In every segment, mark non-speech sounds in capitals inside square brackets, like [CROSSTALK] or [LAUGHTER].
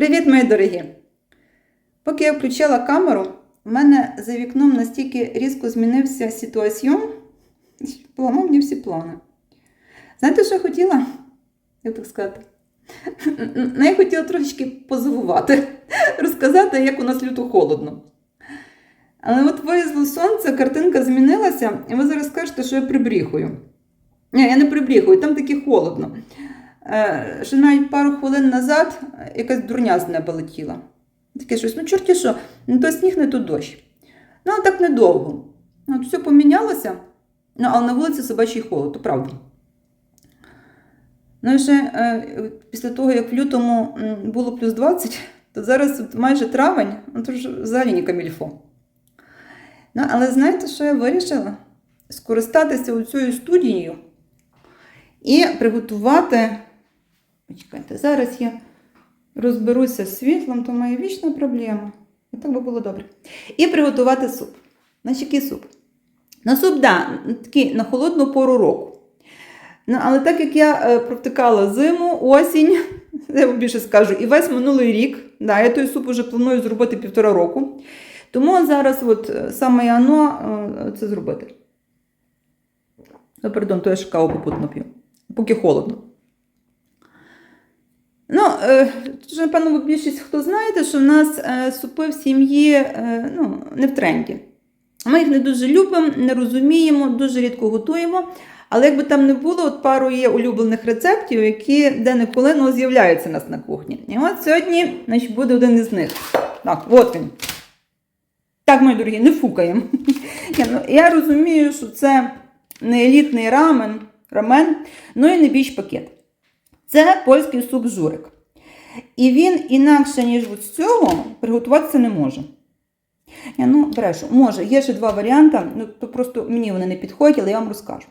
Привіт, мої дорогі! Поки я включила камеру, у мене за вікном настільки різко змінився ситуаціон, що [LAUGHS] поламав мені всі плани. Знаєте, що я хотіла? Як так сказати? [LAUGHS] Ну, я хотіла трошечки позивувати, [LAUGHS] розказати, як у нас люто холодно. Але от вилізло сонце, картинка змінилася, і ви зараз скажете, що я прибріхую. Ні, я не прибріхую, там таки холодно. Е, Що навіть пару хвилин назад якась дурня з неба летіла. Таке щось, ну чорті що, не то сніг, не то дощ. Ну, але так недовго. Ну, От все помінялося, ну, але на вулиці собачий холод, то правда. Ну ще е, після того, як в лютому було плюс 20, то зараз майже травень, ну то ж взагалі не камільфо. Ну, але знаєте, що я вирішила? Скористатися цією студією і приготувати. Почекайте, зараз я розберуся з світлом, то моя вічна проблема. І так би було добре. І приготувати суп. Значить, який суп? На суп, да, такий на холодну пору року. Ну, але так як я е, провтикала зиму, осінь, [LAUGHS] я вам більше скажу, і весь минулий рік, да, я той суп вже планую зробити півтора року. Тому зараз от е, саме оно е, це зробити. Ну, пардон, то я ж каву попутно п'ю. Поки холодно. Ну, е, вже, напевно, ви більшість хто знаєте, що в нас е, супи в сім'ї е, ну, не в тренді. Ми їх не дуже любимо, не розуміємо, дуже рідко готуємо. Але якби там не було, от пару є улюблених рецептів, які де-не-коли ну, з'являються у нас на кухні. І от сьогодні значить, буде один із них. Так, от він. Так, мої дорогі, не фукаємо. [LAUGHS] Я, ну, я розумію, що це не елітний рамен, рамен, ну і не більш пакет. Це польський суп журик. І він інакше, ніж з цього, приготуватися не може. Я, ну, брешу, може, є ще два варіанти, ну, то просто мені вони не підходять, але я вам розкажу.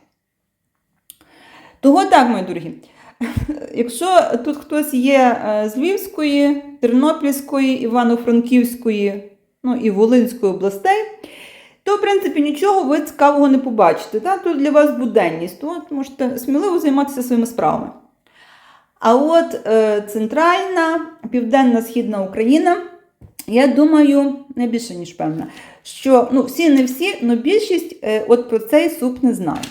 Того так, мої дорогі. [LAUGHS] Якщо тут хтось є е, з Львівської, Тернопільської, Івано-Франківської, ну і Волинської областей, то, в принципі, нічого ви цікавого не побачите. Та? Тут для вас буденність, то можете сміливо займатися своїми справами. А от е, центральна, південна східна Україна, я думаю, не більше, ніж певна, що ну, всі не всі, але більшість е, от про цей суп не знає.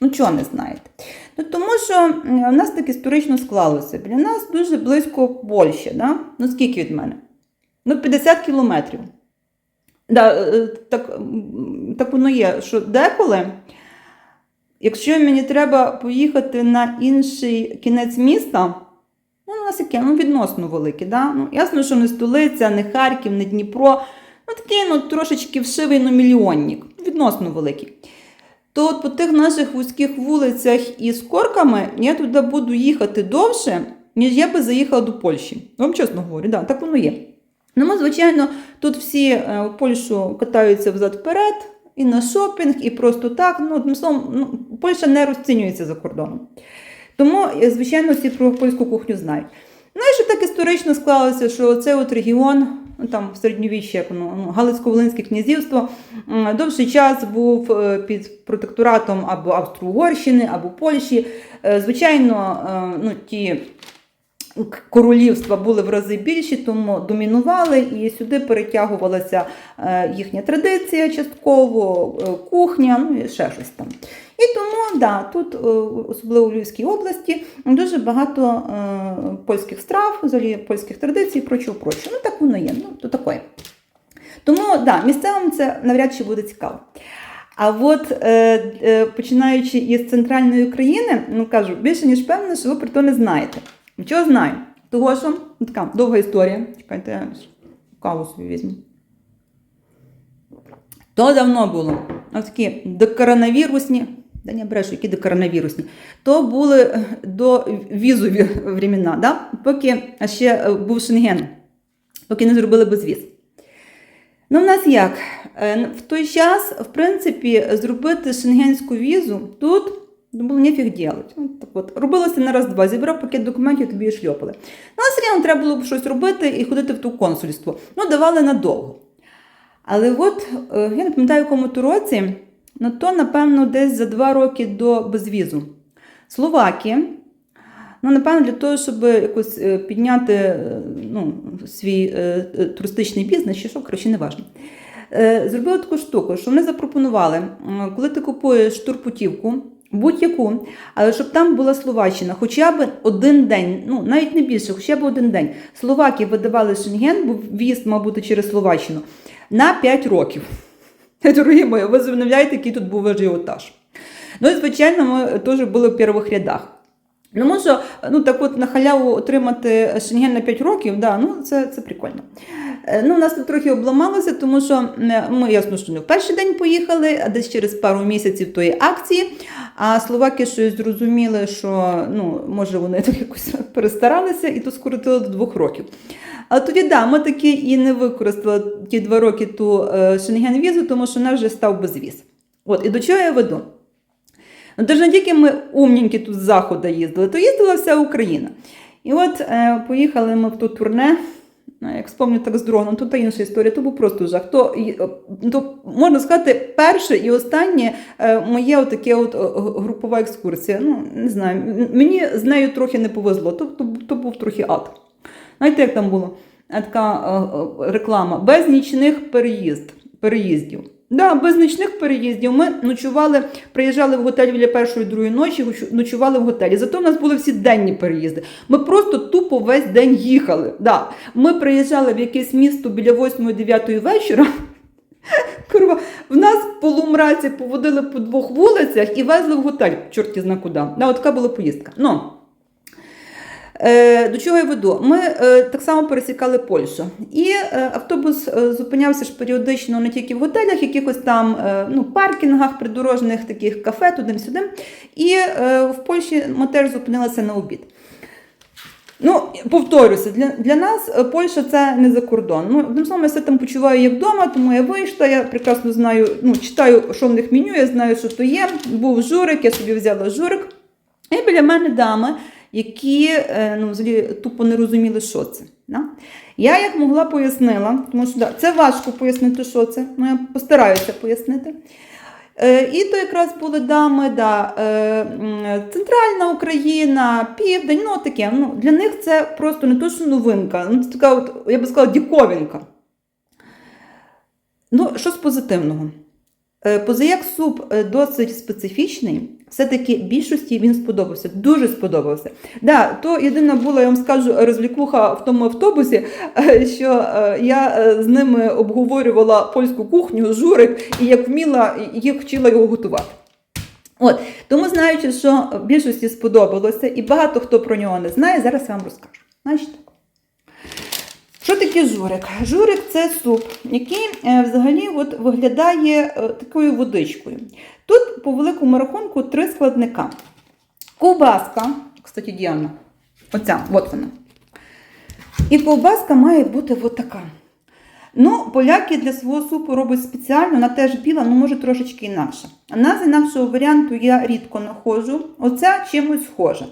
Ну, чого не знаєте? Ну, тому що у нас так історично склалося. Біля нас дуже близько Польща. Да? Ну, скільки від мене? Ну, 50 кілометрів. Да, е, так, так воно є, що деколи, якщо мені треба поїхати на інший кінець міста, ну, у нас яке, ну, відносно велике. Да? Ну, ясно, що не столиця, не Харків, не Дніпро. Ну, такий ну, трошечки вшивий ну, мільйонник, відносно великий. То от по тих наших вузьких вулицях із корками я туди буду їхати довше, ніж я би заїхала до Польщі. Вам чесно говорю, да, так воно є. Ну, ми, звичайно, тут всі е, в Польщу катаються взад-вперед, і на шопінг, і просто так. Ну, одним словом, ну, Польща не розцінюється за кордоном. Тому, е, звичайно, всі про польську кухню знають. Ну і що так історично склалося, що цей от регіон, ну, там в середньовіччі, як ну, Галицько-Волинське князівство, довший час був е, під протекторатом або Австро-Угорщини, або Польщі. Е, Звичайно, ну, ті королівства були в рази більші, тому домінували, і сюди перетягувалася е, їхня традиція частково, е, кухня, ну і ще щось там. І тому, да, тут, е, особливо у Львівській області, дуже багато польських страв, взагалі польських традицій прочого, прочого. Ну так воно є, ну то таке. Тому да, місцевим це навряд чи буде цікаво. А от починаючи із центральної України, ну кажу, більше ніж певно, що ви про то не знаєте. Чого знаю? Того, що ну, така довга історія. Чекайте, я каву собі візьму. То давно було. Ось такі докоронавірусні, да не брешу, які докоронавірусні, то були е, до візові времена, да? поки ще е, був Шенген, поки не зробили безвіз. Ну, в нас як? Е, В той час, в принципі, зробити шенгенську візу тут ну, було нефіг ділати. Ну, так от, робилося на раз-два, зібрав пакет документів, тобі шльопали. Ну, а все треба було б щось робити і ходити в ту консульство. Ну, давали надовго. Але от, е, я не пам'ятаю, в якому то році, ну то, напевно, десь за два роки до безвізу. Словакія Ну, напевно, для того, щоб якось е, підняти е, ну, свій туристичний бізнес, чи що, коротше, не важливо. Зробили таку штуку, що вони запропонували, коли ти купуєш турпутівку, будь-яку, але щоб там була Словаччина, хоча б один день, ну навіть не більше, хоча б один день. Словаки видавали Шенген, бо в'їзд мав бути через Словаччину, на 5 років. [LAUGHS] Дорогі мої, ви уявляєте, який тут був ажіотаж. Ну і звичайно, ми теж були в перших рядах. Ну, може, ну так от на халяву отримати шенген на 5 років, да, ну це, це прикольно. Е, Ну, у нас тут трохи обламалося, тому що ми ясно, що не в перший день поїхали, а десь через пару місяців тої акції. А словаки щось зрозуміли, що ну, може вони так якось [LAUGHS] перестаралися і то скоротили до двох років. Але тоді да, ми таки і не використали ті два роки ту е, шенген-візу, тому що наш вже став безвіз. От, і до чого я веду? Ну, тож не тільки ми умненькі тут з заходу їздили, то їздила вся Україна. І от е, поїхали ми в ту турне. е, Як спомню, так з дроном, тут та інша історія, то був просто жах. То, е, то можна сказати, перше і останнє е, моє отаке от е, групова екскурсія. Ну, не знаю, мені з нею трохи не повезло, то, то, то був трохи ад. Знаєте, як там було? Така реклама без нічних переїзд, переїздів. Да, без нічних переїздів. Ми ночували, приїжджали в готель біля першої другої ночі, ночували в готелі. Зато в нас були всі денні переїзди. Ми просто тупо весь день їхали. Да. Ми приїжджали в якесь місто біля 8-9 вечора. [LAUGHS] Курва, в нас полумраці поводили по двох вулицях і везли в готель, чорті зна куди. Да, от така була поїздка. Ну, До чого я веду? Ми е, так само пересікали Польщу. І е, автобус е, зупинявся ж періодично не тільки в готелях, якихось там е, ну, паркінгах, придорожних таких кафе, туди-сюди. І е, в Польщі ми теж зупинилися на обід. Ну, повторюся, для, для нас е, Польща це не за кордон. Ну, одним словом, я себе там почуваю як вдома, тому я вийшла, я прекрасно знаю, ну, читаю, що в них меню, я знаю, що то є. Був журик, я собі взяла журик. І біля мене дами, які е, ну, взагалі тупо не розуміли, що це. Да? Я як могла пояснила, тому що да, це важко пояснити, що це. Ну, я постараюся пояснити. Е, І то якраз були дами, да, е, центральна Україна, південь, ну таке. Ну, для них це просто не то, що новинка, ну, це така, от, я би сказала, діковінка. Ну, що з позитивного? Позаяк суп досить специфічний, все-таки більшості він сподобався, дуже сподобався. Да, то єдина була, я вам скажу, розвлікуха в тому автобусі, е, що е, я е, з ними обговорювала польську кухню, журик, і як вміла, їх вчила його готувати. От, тому знаючи, що більшості сподобалося, і багато хто про нього не знає, зараз я вам розкажу. Значить. Що таке журик? Журик це суп, який е, взагалі от виглядає е, такою водичкою. Тут по великому рахунку три складника. Ковбаска, кстати, Діана, оця, от вона. І ковбаска має бути от така. Ну, поляки для свого супу роблять спеціально, вона теж біла, ну може трошечки інакше. На з інакшого варіанту я рідко знаходжу. Оця чимось схожа.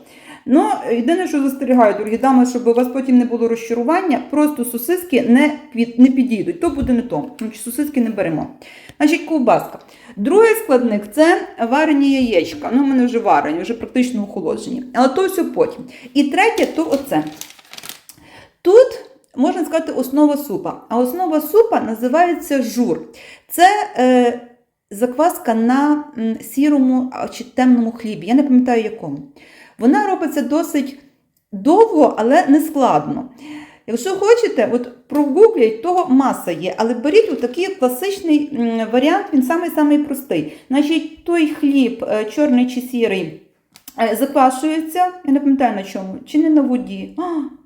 Ну, єдине, що застерігаю, дорогі дами, щоб у вас потім не було розчарування, просто сосиски не, не підійдуть. То буде не то. Значить, сосиски не беремо. Значить, ковбаска. Другий складник це варені яєчка. Ну, мене вже варені, вже практично охолоджені. Але то все потім. І третє то оце. Тут можна сказати основа супа. А основа супа називається жур. Це е, закваска на сірому чи темному хлібі. Я не пам'ятаю якому. Вона робиться досить довго, але не складно. Якщо хочете, от прогугліть, того маса є, але беріть такий класичний варіант, він самий-самий простий. Значить, той хліб, е, чорний чи сірий, е, заквашується, я не пам'ятаю на чому, чи не на воді. А,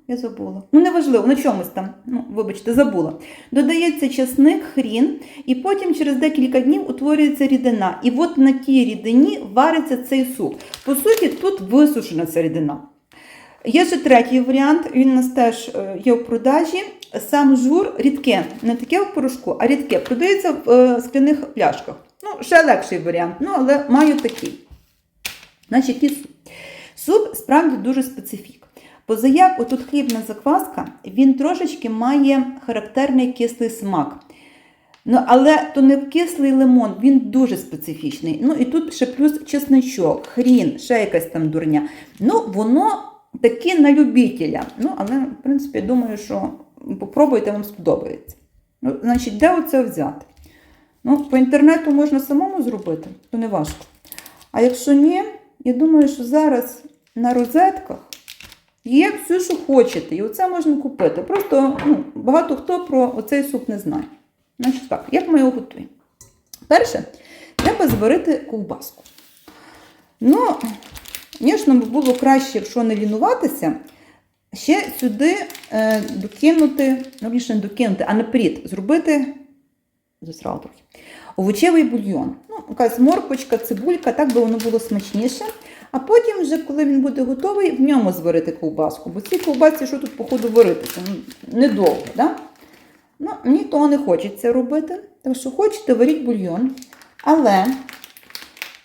я забула. Ну, неважливо, на чомусь там, ну, вибачте, забула. Додається чесник, хрін, і потім через декілька днів утворюється рідина. І от на тій рідині вариться цей суп. По суті, тут висушена ця рідина. Є ще третій варіант, він у нас теж е, є в продажі. Сам жур рідке, не таке в порошку, а рідке. Продається в е, скляних пляшках. Ну, ще легший варіант, ну, але маю такий. Значить, який суп? Суп справді дуже специфік. Позаяк, отут хлібна закваска, він трошечки має характерний кислий смак. Ну, але то не кислий лимон, він дуже специфічний. Ну і тут ще плюс чесничок, хрін, ще якась там дурня. Ну, воно такі на любителя. Ну, але, в принципі, думаю, що попробуйте, вам сподобається. Ну, значить, де оце взяти? Ну, по інтернету можна самому зробити, то не важко. А якщо ні, я думаю, що зараз на розетках є все, що хочете, і оце можна купити. Просто ну, багато хто про оцей суп не знає. Значить так, як ми його готуємо? Перше, треба зварити ковбаску. Ну, звісно, було краще, якщо не лінуватися, ще сюди е, докинути, ну, більше не докинути, а наперед зробити засрала трохи. Овочевий бульйон. Ну, якась морквочка, цибулька, так би воно було смачніше. А потім, вже, коли він буде готовий, в ньому зварити ковбаску. Бо ці ковбасці, що тут, походу, варитися? Ну, недовго, да? Ну, мені того не хочеться робити. Так що хочете, варіть бульйон. Але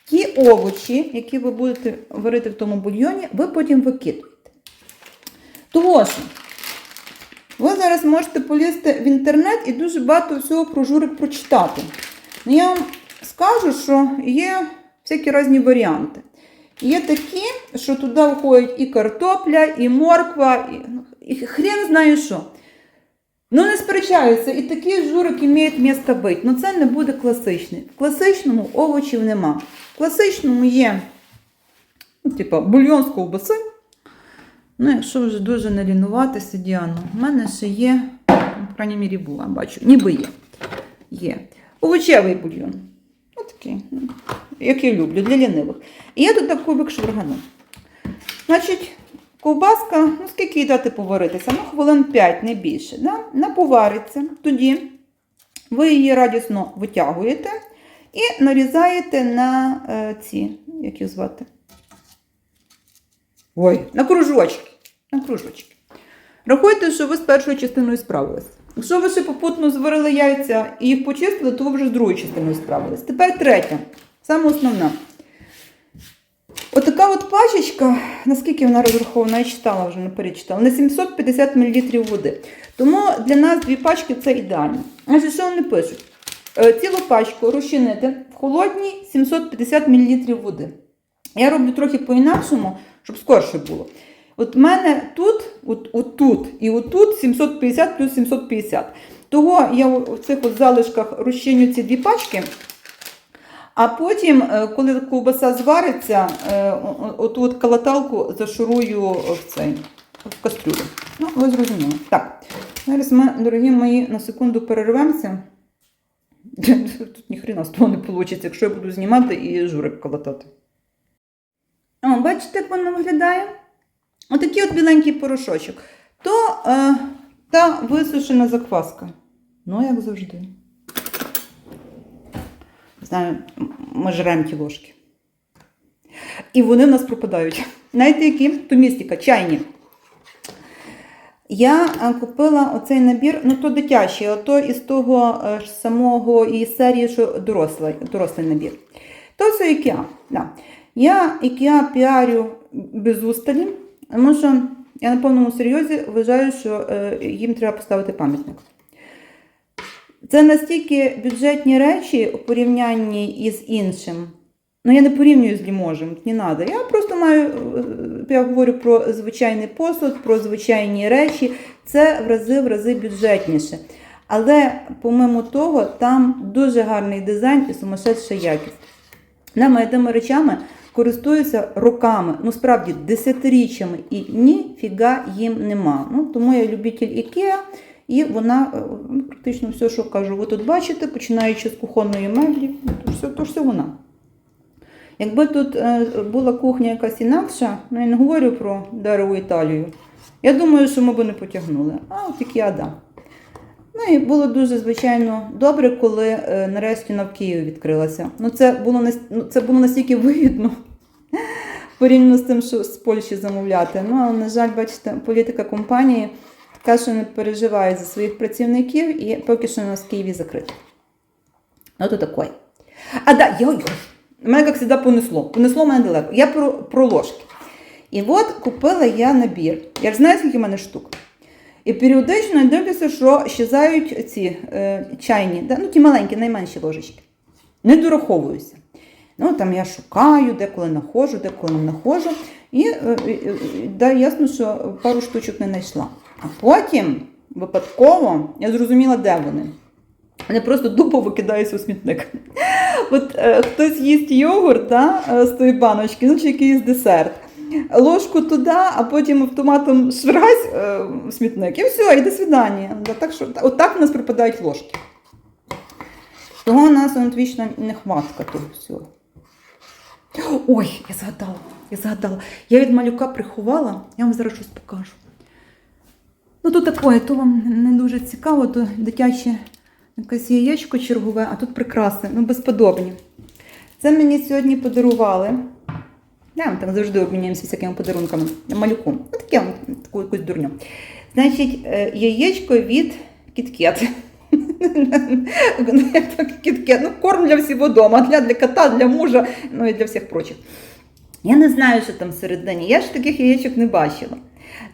ті овочі, які ви будете варити в тому бульйоні, ви потім викидуєте. Того що ви зараз можете полізти в інтернет і дуже багато всього про журик прочитати. Ну, я вам скажу, що є всякі різні варіанти. Є такі, що туди входить і картопля, і морква, і, і хрен знає що. Ну, не сперечаються, і такі журики мають місце бути. Ну це не буде класичний. В класичному овочів нема. В класичному є, ну, типа, бульйон з ковбаси. Ну, якщо вже дуже не лінуватися, Діану, в мене ще є, ну, в крайній мірі була, бачу, ніби є. Є. Овочевий бульйон. Ось такий, ну, я люблю, для лінивих. І я тут кубик шваргану. Значить, ковбаска, ну скільки їй дати поваритися? Ну, хвилин 5, не більше. Да? Вона. Тоді ви її радісно витягуєте і нарізаєте на е, ці, як їх звати? Ой, на кружочки. На кружочки. Рахуйте, що ви з першою частиною справились. Якщо ви ще попутно зварили яйця і їх почистили, то ви вже з другою частиною справились. Тепер третя, саме основна. Отака от пачечка, наскільки вона розрахована, я читала вже наперед читала, на 750 мл води. Тому для нас дві пачки це ідеально. Значить, що вони пишуть? Е, Цілу пачку розчинити в холодній 750 мл води. Я роблю трохи по-інакшому, щоб скорше було. От в мене тут, от, от тут і отут 750 плюс 750. Того я в цих от залишках розчиню ці дві пачки. А потім, е, коли ковбаса звариться, е, оту от калаталку зашурую в цей в кастрюлю. Ну, ви зрозуміли. Так, зараз ми, дорогі мої, на секунду перервемося. [LAUGHS] Тут ніхрена з того не вийде, якщо я буду знімати і журик калатати. О, бачите, як воно виглядає? Отакий от біленький порошочок. То е, та висушена закваска. Ну, як завжди. Знаю, ми жремо ті ложки. І вони в нас пропадають. Знаєте, які? Томістика, чайні. Я е, купила оцей набір, ну то дитячий, а то із того е, ж самого із серії, що дорослий, дорослий набір. То це IKEA. Да. Я IKEA піарю без усталі, тому що я на повному серйозі вважаю, що е, їм треба поставити пам'ятник. Це настільки бюджетні речі у порівнянні із іншим. Ну, я не порівнюю з ліможем, не треба. Я просто маю, е, я говорю про звичайний посуд, про звичайні речі. Це в рази в рази бюджетніше. Але, помимо того, там дуже гарний дизайн і сумасшедша якість. Нами тими речами користуюся роками, ну справді десятиріччями, і ніфіга їм нема. Ну, тому я любитель IKEA, і вона практично все, що кажу, ви тут бачите, починаючи з кухонної меблі, то все, то все вона. Якби тут е, була кухня якась інакша, ну я не говорю про дереву Італію, я думаю, що ми б не потягнули. А от IKEA, да. Ну і було дуже, звичайно, добре, коли е, нарешті в Києві відкрилася. Ну, це було, нас- ну, це було настільки вигідно [LAUGHS] порівняно з тим, що з Польщі замовляти. Ну, але, на жаль, бачите, політика компанії така, що не переживає за своїх працівників, і поки що у нас в Києві закрита. Ну, то такой. А, да, я, мене, як завжди, понесло. Понесло мене далеко. Я про, про ложки. І от купила я набір. Я ж знаю, скільки в мене штук. І періодично я дивлюся, що щезають ці е, чайні, да, ну ті маленькі, найменші ложечки. Не дораховуюся. Ну, там я шукаю, деколи знаходжу, деколи не знаходжу. І е, е, да, ясно, що пару штучок не знайшла. А потім випадково я зрозуміла, де вони. Вони просто тупо викидаються у смітник. От е, хтось їсть йогурт да, е, з тої баночки, ну чи якийсь десерт. Ложку туди, а потім автоматом швиргась е, в смітник. І все, і до свидання. Да, так що, отак у нас припадають ложки. Того у нас он, вічно нехватка того всього. Ой, я згадала, я згадала. Я від малюка приховала, я вам зараз щось покажу. Ну, то таке, то вам не дуже цікаво, то дитяче якесь яєчко чергове, а тут прикраси, ну безподобні. Це мені сьогодні подарували. Ми там завжди обміняємося всякими подарунками малюку. Ну, таке, таку якусь дурню. Значить, е, яєчко від кіткет. [LAUGHS] Ну, кіткет? Ну, корм для всього дома, для кота, для мужа, ну і для всіх прочих. Я не знаю, що там всередині. Я ж таких яєчок не бачила.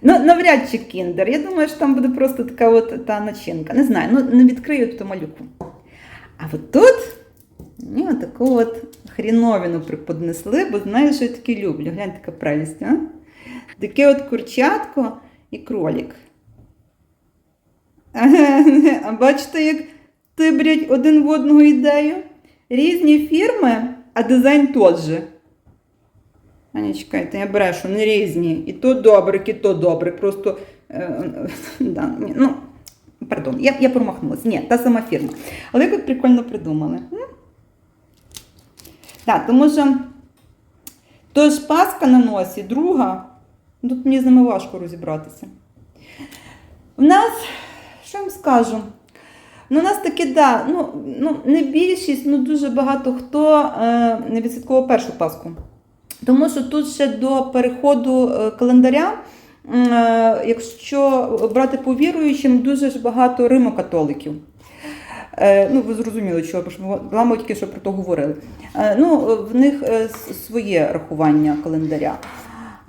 Ну, навряд чи кіндер. Я думаю, що там буде просто така от та начинка. Не знаю, ну не відкрию то малюку. А от тут мені таку от хріновину приподнесли, бо знаю, що я таке люблю. Глянь, така прелість, а? Таке от курчатко і кролік. А бачите, як тибрять один в одного ідею? Різні фірми, а дизайн тот же. А ні, чекайте, я брешу, не різні. І то добрик, і то добрик. Просто. Е, [LAUGHS] да, ну, пардон, я, я промахнулась. Ні, та сама фірма. Але як прикольно придумали. Так, тому що то ж паска на носі, друга. Тут мені з ними важко розібратися. У нас, що вам скажу? Ну, у нас таки, да, ну, ну, не більшість, ну дуже багато хто е, не відсвяткував першу Пасху. Тому що тут ще до переходу е, календаря, е, якщо брати по віруючим, дуже ж багато римокатоликів. Е, Ну, ви зрозуміли, що ми тільки що про то говорили. Ну, в них своє рахування календаря.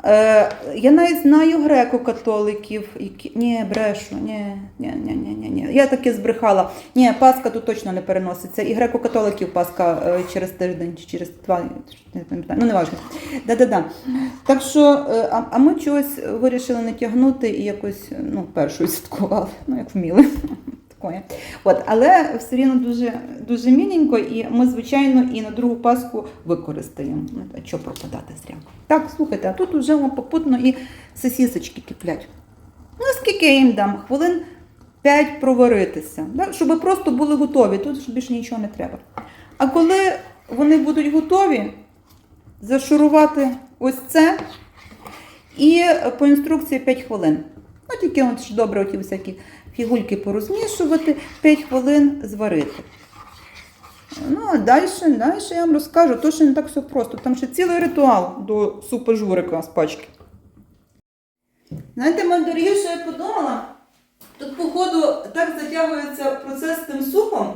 Е, Я навіть знаю греко-католиків, які. Ні, брешу, ні, ні, ні, ні, ні, ні. Я таки збрехала. Ні, Пасха тут точно не переноситься. І греко-католиків Пасха е, через тиждень чи через два, ну не важливо. Да-да-да. Так що, е, а, а ми чогось вирішили не тягнути і якось ну, першою святкували, ну як вміли. Такое. От, але все рівно дуже, дуже міленько, і ми, звичайно, і на другу Пасху використаємо. Ну, що пропадати зря. Так, слухайте, а тут вже попутно і сосісочки киплять. Ну, скільки я їм дам? Хвилин 5 проваритися, да? щоб просто були готові. Тут більше нічого не треба. А коли вони будуть готові, зашурувати ось це і по інструкції 5 хвилин. Ну, тільки от добре оті всякі фігульки порозмішувати, 5 хвилин зварити. Ну, а далі, далі я вам розкажу, то що не так все просто. Там ще цілий ритуал до супа журика з пачки. Знаєте, моя дорогі, що я подумала? Тут, походу, так затягується процес з тим супом,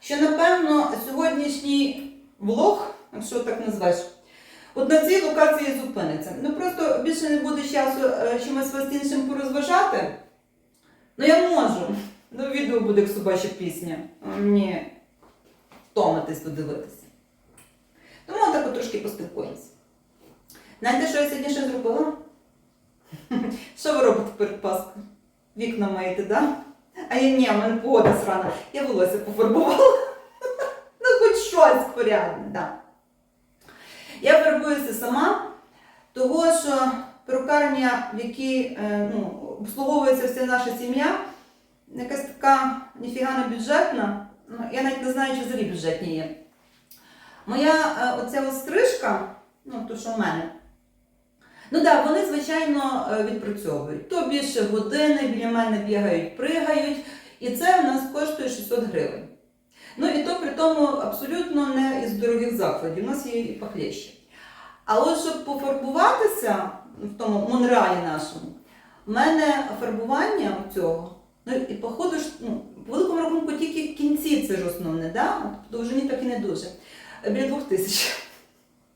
що, напевно, сьогоднішній влог, якщо так назвеш, от на цій локації зупиниться. Ну просто більше не буде часу е, чимось вас іншим порозважати. Ну я можу. Ну, відео буде як собача пісня. Мені втомитись тут дивитися. Тому так трошки поспілкуємося. Знаєте, що я сьогодні ще зробила? [LAUGHS] Що ви робите перед Паскою? Вікна маєте, да? А я ні, в мене погода срана. Я волосся пофарбувала. [LAUGHS] Ну, хоч щось порядне, да. Я фарбуюся сама, того що перукарня, в якій е, ну, обслуговується вся наша сім'я, якась така ніфіга не бюджетна. Ну, я навіть не знаю, чи взагалі бюджетні є. Моя е, оця стрижка, ну, то, що в мене. Ну так, да, вони, звичайно, е, відпрацьовують. То більше години біля мене бігають, пригають, і це в нас коштує 600 гривень. Ну і то при тому абсолютно не із дорогих закладів, у нас є і похлеще. А от щоб пофарбуватися в тому Монреалі нашому, в мене фарбування цього, ну і походу ж, ну, по великому рахунку тільки кінці це ж основне, да? От довжині так і не дуже. Біля двох тисяч.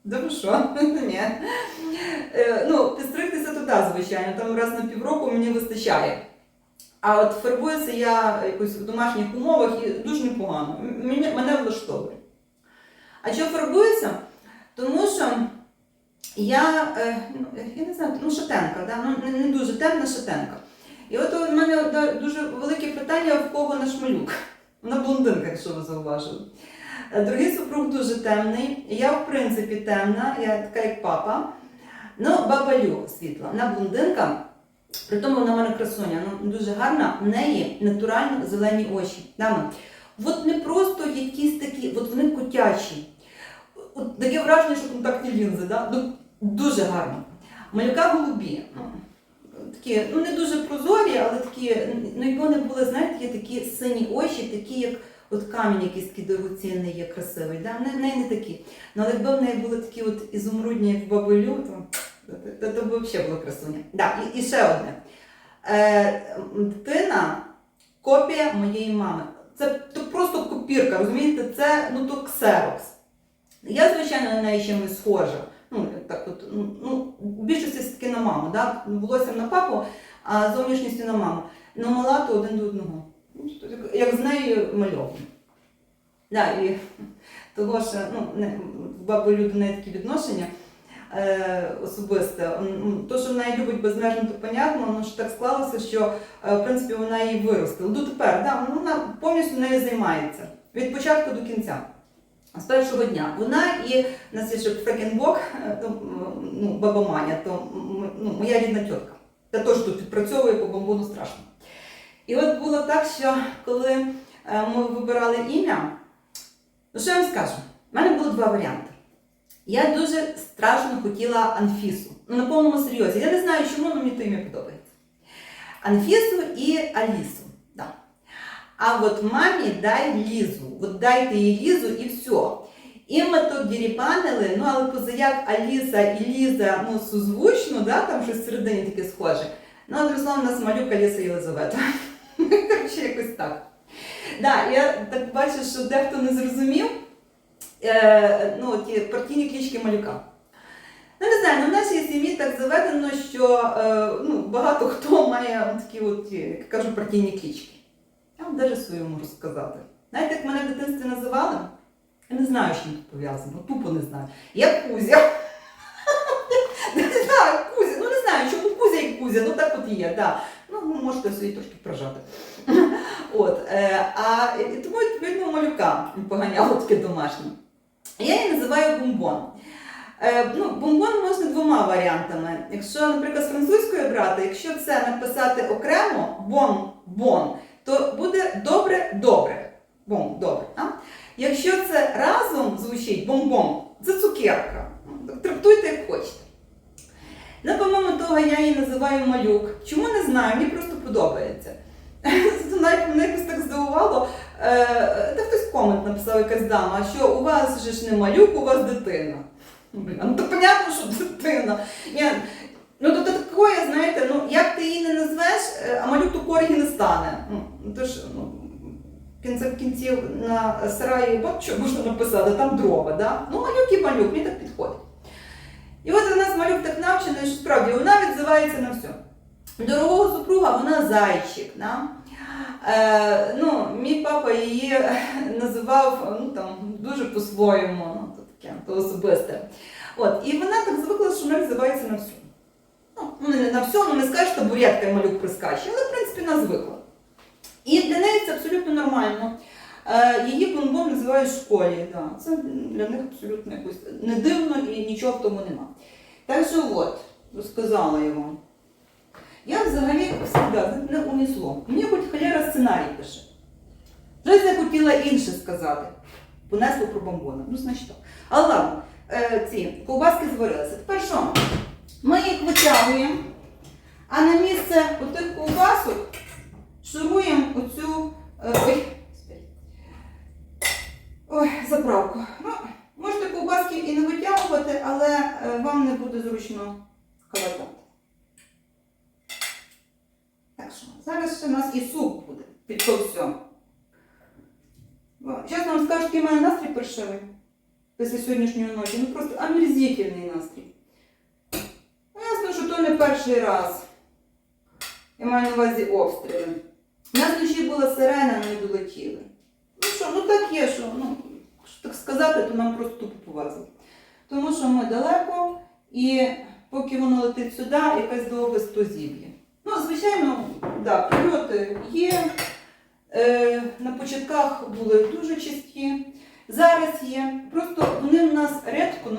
Добре, що? [LAUGHS] Ні. Е, Ну, підстригтися туди, звичайно, там раз на півроку мені вистачає. А от фарбуюся я якось в домашніх умовах і дуже непогано. Мене, влаштовує. А що фарбуюся? Тому що я, е, ну, я не знаю, ну шатенка, да? ну, не, дуже темна шатенка. І от у мене дуже велике питання, в кого наш малюк. Вона блондинка, якщо ви зауважили. Е, Другий супруг дуже темний. Я, в принципі, темна, я така як папа. Ну, баба Лю світла, вона блондинка. При тому вона в мене красуня, ну дуже гарна. В неї натурально зелені очі. Дами. От не просто якісь такі, от вони котячі. От таке враження, що контактні лінзи, да? Дуже гарно. Малюка голубі. Такі, ну не дуже прозорі, але такі, ну якби вони були, знаєте, є такі сині очі, такі, як от камінь якийсь такий дорогоцінний є красивий. Да? В неї не такі. Ну, але якби в неї були такі от ізумрудні, як в бабулю, то, то, то, то б взагалі було красуня. Да, і, і ще одне. Е, дитина копія моєї мами. Це то просто копірка, розумієте? Це ну то ксерокс. Я, звичайно, на неї чимось схожа. Ну, так от, ну, ну, більшості все-таки на маму, да? волоссям на папу, а зовнішністю на маму. Ну, мала то один до одного. Як з нею мальовано. Да, і того, що ну, не, баби людини такі відношення е, особисте. То, що вона її любить безмежно, то понятно, ну що так склалося, що е, в принципі вона її виростила. Дотепер, да, вона повністю нею займається від початку до кінця. З першого дня. Вона і є ще фрекенбок, е, ну, баба Маня, то ну, моя рідна тітка. Та теж тут відпрацьовує по бомбону страшно. І от було так, що коли е, ми вибирали ім'я, ну що я вам скажу? У мене було два варіанти. Я дуже страшно хотіла Анфісу. Ну, на повному серйозі. Я не знаю, чому, але мені то ім'я подобається. Анфісу і Алісу. А от мамі дай Лізу. От дайте їй Лізу і все. І ми тут діріпанили, ну але позаяк Аліса і Ліза ну, сузвучно, да, там щось всередині таке схоже. Ну, от Руслан у нас малюк Аліса Єлизавета. [LAUGHS] Коротше, якось так. Да, я так бачу, що дехто не зрозумів е, ну, ті партійні клічки малюка. Ну, не знаю, ну, в нашій сім'ї так заведено, що е, ну, багато хто має такі от, як кажуть, партійні клічки. Я вам свою можу сказати. Знаєте, як мене в дитинстві називали? Я не знаю, чим тут пов'язано, тупо не знаю. Я Кузя. [LAUGHS] Не знаю, Кузя. Ну не знаю, чому Кузя і Кузя, ну так от є, да. Ну, ви можете собі трошки прожати. [LAUGHS] От, е, а і тому відповідно малюка поганяло таке домашнє. Я її називаю бомбон. Е, ну, бомбон можна двома варіантами. Якщо, наприклад, з французької брати, якщо це написати окремо бон, бон, то буде добре, добре. Бом, добре. А? Якщо це разом звучить бомбом, це цукерка. Трактуйте як хочете. Ну, по-моєму, того я її називаю малюк. Чому не знаю, мені просто подобається. [LAUGHS] Навіть мене якось так здивувало. Е, Та хтось комент написав якась дама, що у вас же ж не малюк, у вас дитина. Ну то понятно, що дитина. Ну то такое, знаєте, ну як ти її не назвеш, е, а малюк то коргі не стане. Ну, то ж, ну, в кінці кінців на сараї бабчу можна написати, там дрова, да? Ну малюк і малюк, мені так підходить. І от у нас малюк так навчений, що справді вона відзивається на все. Дорогого супруга вона зайчик. Да? Е, ну, мій папа її [LAUGHS] називав ну, там, дуже по-своєму, ну, то таке, то особисте. От, і вона так звикла, що вона відзивається на все. Ну, не на все, ну не скажеш, що табуретка і малюк прискаче, але в принципі вона звикла. І для неї це абсолютно нормально. Е, її бомбом називають в школі. Да. Це для них абсолютно якось не дивно і нічого в тому нема. Так що от, розказала вам. Я взагалі завжди не унесло. Мені хоч холера сценарій пише. Вже хотіла інше сказати. Понесло про бомбони. Ну, значить так. Але ці ковбаски зварилися. Тепер що? Ми їх витягуємо, а на місце отих ковбасок шуруємо оцю. е, ой, ой, заправку. Ну, можете ковбаски і не витягувати, але е, вам не буде зручно калатати. Так що, зараз ще у нас і суп буде під то. Бо, Чесно вам скажу, який в мене настрій паршивий після сьогоднішньої ночі. Ну просто омерзительний настрій. Ну, ясно, що то не перший раз. Я маю на увазі обстріли. У нас вночі була сирена, не долетіли. Ну що, ну так є, що, ну, що так сказати, то нам просто тупо повезло. Тому що ми далеко І поки воно летить сюди, якась довга то зіб'є. Ну, звичайно, да, прильоти є. Е, на початках були дуже часті. Зараз є. Просто вони в нас рідко,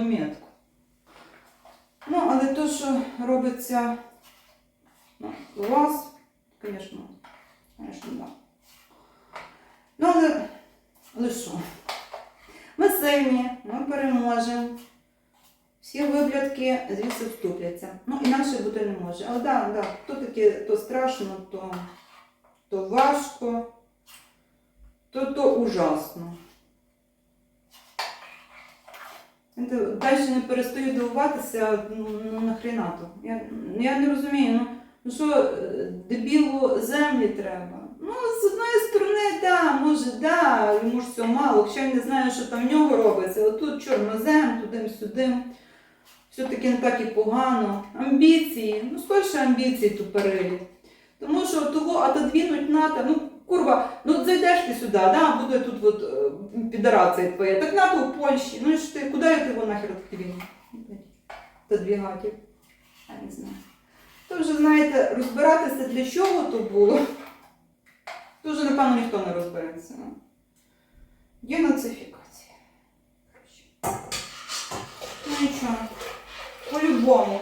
то, що робиться ну, у вас, звісно, звісно, да. Ну, але, що? Ми сильні, ми переможемо. Всі виглядки звідси вступляться. Ну, інакше бути не може. Але так, да, да, то таке, то страшно, то, то важко, то, то ужасно. Далі не перестаю дивуватися, ну, ну нахрена то. Я, я не розумію, ну, ну що е, дебілу землі треба. Ну, з одної сторони, да, може, да, йому ж все мало, хоча я не знаю, що там в нього робиться. Отут чорнозем, туди-сюди. Все-таки не так і погано. Амбіції, ну скоріше амбіції тупорилі. Тому що того отодвинуть НАТО, ну курва, ну зайдеш ти сюди, да, буде тут от е, підорація твоя, так НАТО в Польщі, ну і що ти, куди я ти його нахер отодвину? Задвігати. Я не знаю. То вже, знаєте, розбиратися для чого то було, то вже, напевно, ніхто не розбереться. Денацифікація. Ну нічого. По-любому.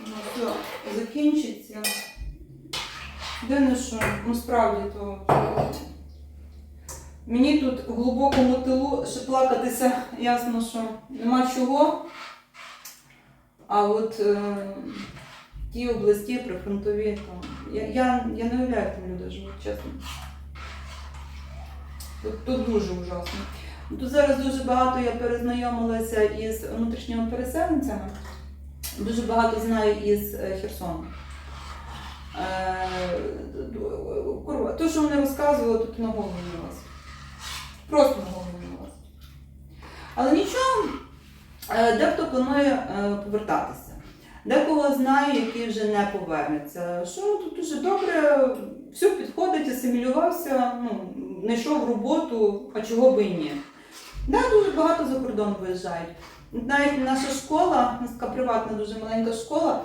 Ну, все, закінчиться. Не що, ну справді то. Мені тут в глибокому тилу ще плакатися, ясно, що нема чого. А от е, ті області прифронтові, там, я, я, я не уявляю, як там люди живуть, чесно. Тут, тут дуже ужасно. Тут зараз дуже багато я перезнайомилася із внутрішніми переселенцями. Дуже багато знаю із е, Херсону. Е, Курва, то, що вони розказували, тут на голову не влазить. Просто на голову не влазить. Але нічого, е, дехто планує е, повертатися. Декого знаю, який вже не повернеться. Що тут дуже добре, все підходить, асимілювався, ну, знайшов роботу, а чого би і ні. Да, дуже багато за кордон виїжджають. Навіть наша школа, така приватна дуже маленька школа,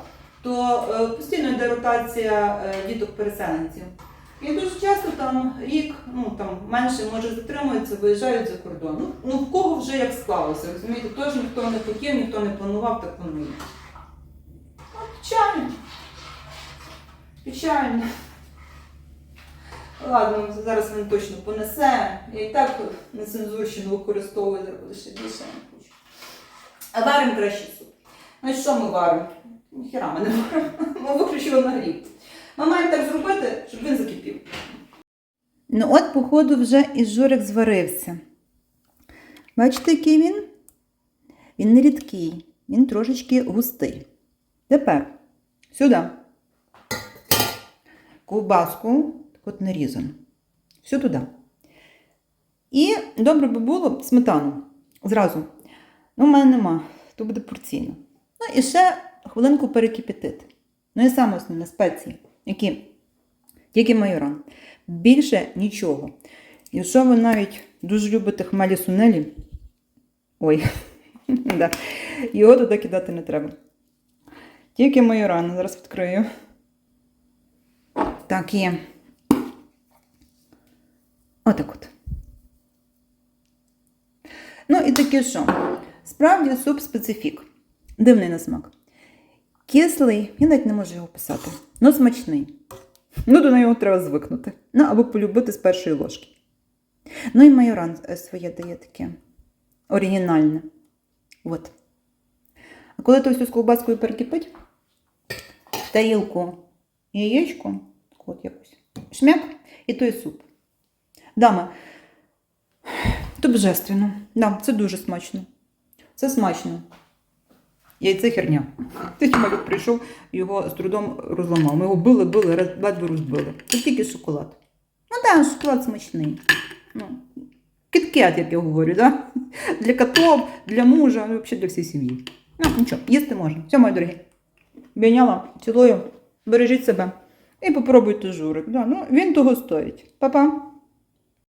то е, постійно йде ротація е, діток-переселенців. І дуже часто там рік, ну там менше може затримуються, виїжджають за кордон. Ну, ну в кого вже як склалося, розумієте, теж ніхто не хотів, ніхто не планував, так воно є. От Печально. Печально. Ладно, зараз він точно понесе. Я і так нецензурщину використовую, ще більше не хочу. А варимо краще суп. Ну і що ми варимо? Ніхіра ми не варимо. Ми виключили нагрів. Ми маємо так зробити, щоб він закипів. Ну от, походу, вже і журик зварився. Бачите, який він? Він не рідкий, він трошечки густий. Тепер сюди. Ковбаску так от нарізану. Все туди. І добре би було сметану зразу. Ну, в мене нема, то буде порційно. Ну і ще хвилинку перекипятити. Ну і саме основне спеції, які тільки майоран. Більше нічого. Якщо ви навіть дуже любите хмелі сунелі, ой, [LAUGHS] да, його туди кидати не треба. Тільки майоран. Зараз відкрию. Так, є. Отак от. Ну і таке що? Справді суп специфік. Дивний на смак. Кислий, я навіть не можу його писати. Ну, смачний. Ну, до нього треба звикнути. Ну, або полюбити з першої ложки. Ну і майоран е, своє дає таке оригінальне. От. А коли то все з ковбаскою перекипить, в тарілку яєчко, от якось, шмяк, і той суп. Дами, [SIGHS] то божественно. Да, це дуже смачно. Це смачно. Яйце херня. Ти малюк прийшов, його з трудом розламав. Ми його били, били, ледве розбили. Це тільки шоколад. Ну так, да, шоколад смачний. Ну, кіткет, як я говорю, да? для котов, для мужа, ну, взагалі для всієї сім'ї. Ну, нічого, їсти можна. Все, мої дорогі. Обійняла, цілую, бережіть себе і попробуйте журик. Да, ну, він того стоїть. Па-па.